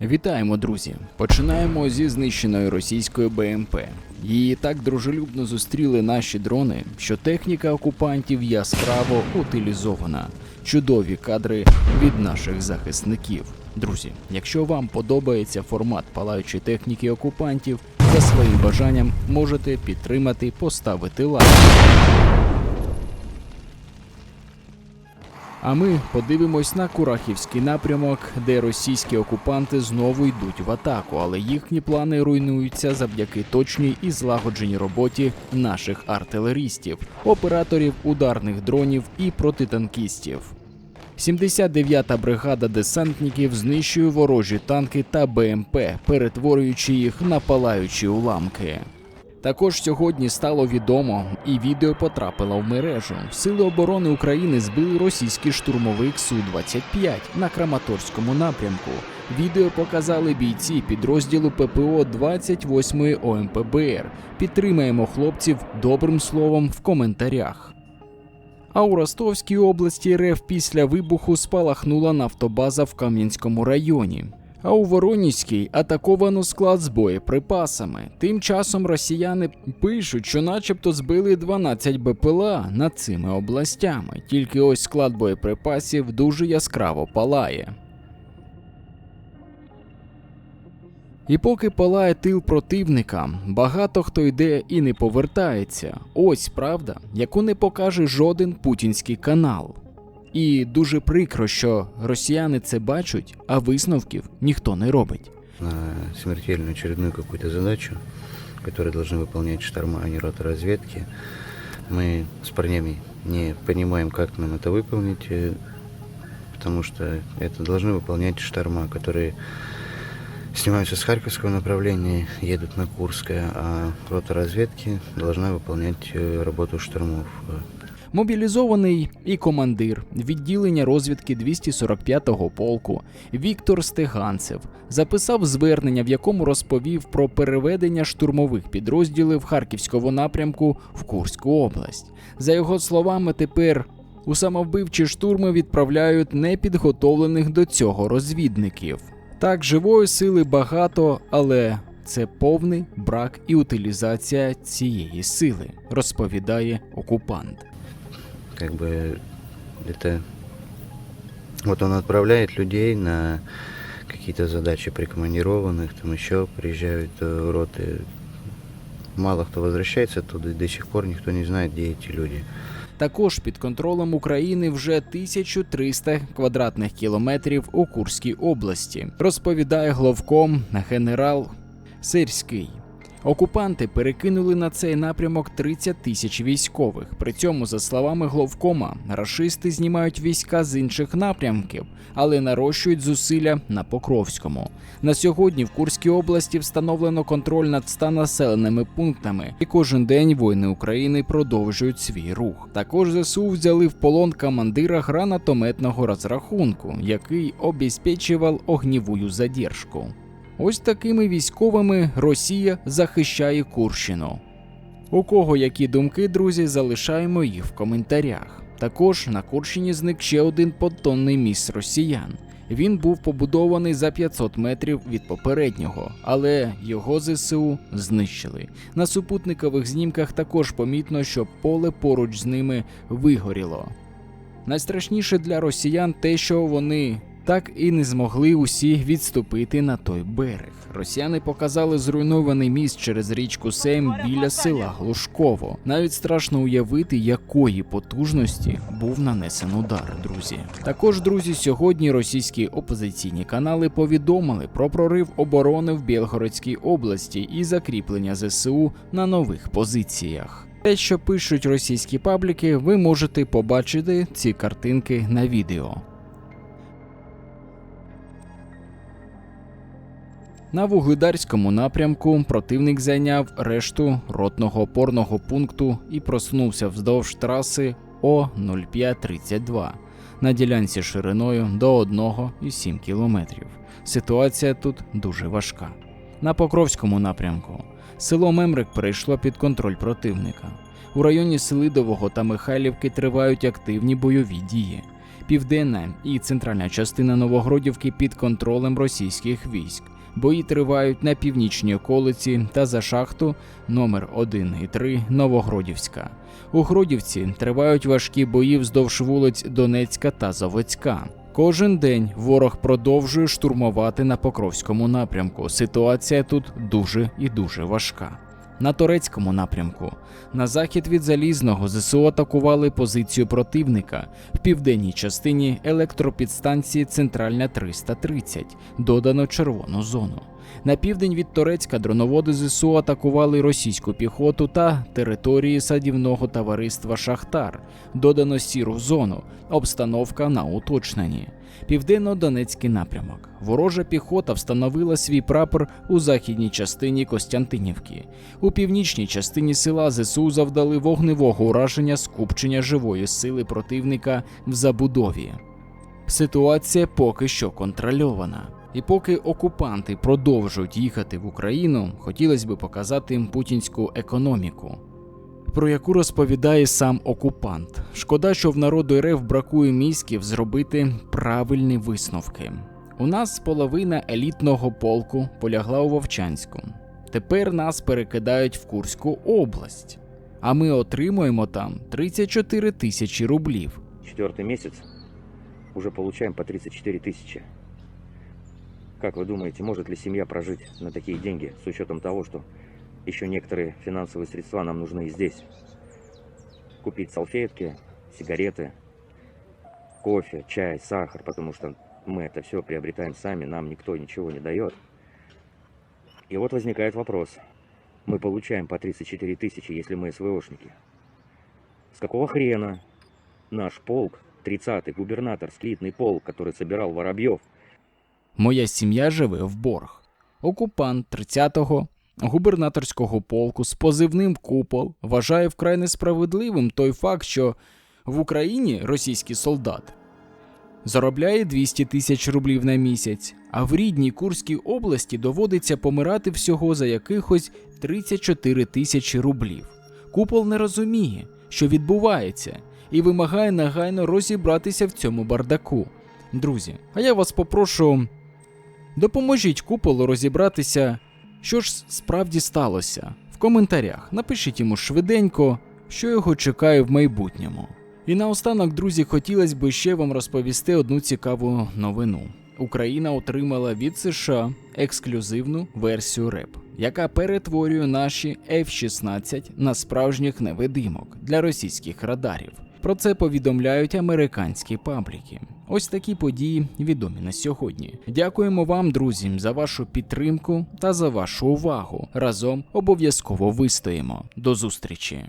Вітаємо, друзі! Починаємо зі знищеної російської БМП. Її так дружелюбно зустріли наші дрони, що техніка окупантів яскраво утилізована. Чудові кадри від наших захисників. Друзі, якщо вам подобається формат палаючої техніки окупантів, за своїм бажанням можете підтримати, поставити лайк. А ми подивимось на Курахівський напрямок, де російські окупанти знову йдуть в атаку, але їхні плани руйнуються завдяки точній і злагодженій роботі наших артилерістів, операторів ударних дронів і протитанкістів. 79-та бригада десантників знищує ворожі танки та БМП, перетворюючи їх на палаючі уламки. Також сьогодні стало відомо, і відео потрапило в мережу. Сили оборони України збили російський штурмовик Су-25 на Краматорському напрямку. Відео показали бійці підрозділу ППО 28-ї ОМПБР. Підтримаємо хлопців добрим словом в коментарях. А у Ростовській області РФ після вибуху спалахнула нафтобаза в Кам'янському районі. А у Воронізькій атаковано склад з боєприпасами. Тим часом росіяни пишуть, що начебто збили 12 БПЛА над цими областями. Тільки ось склад боєприпасів дуже яскраво палає. І поки палає тил противника, багато хто йде і не повертається. Ось правда, яку не покаже жоден путінський канал. І дуже прикро, що росіяни це бачать, а висновків ніхто не робить. на смертельную очередную какую-то задачу, которую должны выполнять шторма, а не рота разведки. Мы с парнями не понимаем, как нам это выполнить, э, потому что это должны выполнять шторма, которые снимаются с Харьковского направления, едут на Курское, а рота разведки должна выполнять э, работу штормов. Мобілізований і командир відділення розвідки 245-го полку Віктор Стеганцев записав звернення, в якому розповів про переведення штурмових підрозділів Харківського напрямку в Курську область. За його словами, тепер у самовбивчі штурми відправляють непідготовлених до цього розвідників. Так, живої сили багато, але це повний брак і утилізація цієї сили, розповідає окупант как бы это вот он отправляет людей на какие-то задачи прикомандированных, там еще приезжают э, роты. Мало кто возвращается оттуда, и до сих пор никто не знает, где эти люди. Також під контролем України вже 1300 квадратних кілометрів у Курській області, розповідає главком генерал Сирський. Окупанти перекинули на цей напрямок 30 тисяч військових. При цьому, за словами главкома, рашисти знімають війська з інших напрямків, але нарощують зусилля на Покровському. На сьогодні в Курській області встановлено контроль над 100 населеними пунктами, і кожен день воїни України продовжують свій рух. Також ЗСУ взяли в полон командира гранатометного розрахунку, який обезпечував огнівую задержку. Ось такими військовими Росія захищає Курщину. У кого які думки, друзі, залишаємо їх в коментарях. Також на Курщині зник ще один понтонний міст росіян. Він був побудований за 500 метрів від попереднього, але його ЗСУ знищили. На супутникових знімках також помітно, що поле поруч з ними вигоріло. Найстрашніше для росіян те, що вони так і не змогли усі відступити на той берег. Росіяни показали зруйнований міст через річку Сейм біля села Глушково. Навіть страшно уявити, якої потужності був нанесен удар, друзі. Також, друзі, сьогодні російські опозиційні канали повідомили про прорив оборони в Білгородській області і закріплення ЗСУ на нових позиціях. Те, що пишуть російські пабліки, ви можете побачити ці картинки на відео. На вугледарському напрямку противник зайняв решту ротного опорного пункту і просунувся вздовж траси О-0532 на ділянці шириною до 1,7 кілометрів. Ситуація тут дуже важка. На Покровському напрямку село Мемрик перейшло під контроль противника. У районі Селидового та Михайлівки тривають активні бойові дії. Південна і центральна частина Новогродівки під контролем російських військ. Бої тривають на північній околиці та за шахту номер 1 і 3 Новогродівська. У Гродівці тривають важкі бої вздовж вулиць Донецька та Заводська. Кожен день ворог продовжує штурмувати на Покровському напрямку. Ситуація тут дуже і дуже важка. На турецькому напрямку на захід від залізного ЗСУ атакували позицію противника в південній частині електропідстанції Центральна 330, додано червону зону. На південь від Торецька дроноводи ЗСУ атакували російську піхоту та території садівного товариства Шахтар, додано сіру зону, обстановка на уточненні. Південно-Донецький напрямок. Ворожа піхота встановила свій прапор у західній частині Костянтинівки. У північній частині села ЗСУ завдали вогневого ураження скупчення живої сили противника в забудові. Ситуація поки що контрольована. І поки окупанти продовжують їхати в Україну, хотілося б показати їм путінську економіку, про яку розповідає сам окупант. Шкода, що в народу РФ бракує мізків зробити правильні висновки. У нас половина елітного полку полягла у Вовчанську. Тепер нас перекидають в Курську область, а ми отримуємо там 34 тисячі рублів. Четвертый месяц уже получаем по 34 тысячи. Как вы думаете, может ли семья прожить на такие деньги с учетом того, что еще некоторые финансовые средства нам нужны и здесь? Купить салфетки, сигареты, кофе, чай, сахар, потому что мы это все приобретаем сами, нам никто ничего не дает. И вот возникает вопрос. Мы получаем по 34 тысячи, если мы СВОшники. С какого хрена наш полк, 30-й губернаторский элитный полк, который собирал Воробьев, Моя сім'я живе в борг. Окупант 30-го губернаторського полку з позивним Купол вважає вкрай несправедливим той факт, що в Україні російський солдат заробляє 200 тисяч рублів на місяць, а в рідній Курській області доводиться помирати всього за якихось 34 тисячі рублів. Купол не розуміє, що відбувається, і вимагає негайно розібратися в цьому бардаку. Друзі, а я вас попрошу Допоможіть куполу розібратися, що ж справді сталося. В коментарях напишіть йому швиденько, що його чекає в майбутньому. І наостанок, друзі, хотілося б ще вам розповісти одну цікаву новину. Україна отримала від США ексклюзивну версію РЕП, яка перетворює наші F-16 на справжніх невидимок для російських радарів. Про це повідомляють американські пабліки. Ось такі події відомі на сьогодні. Дякуємо вам, друзі, за вашу підтримку та за вашу увагу. Разом обов'язково вистоїмо. До зустрічі!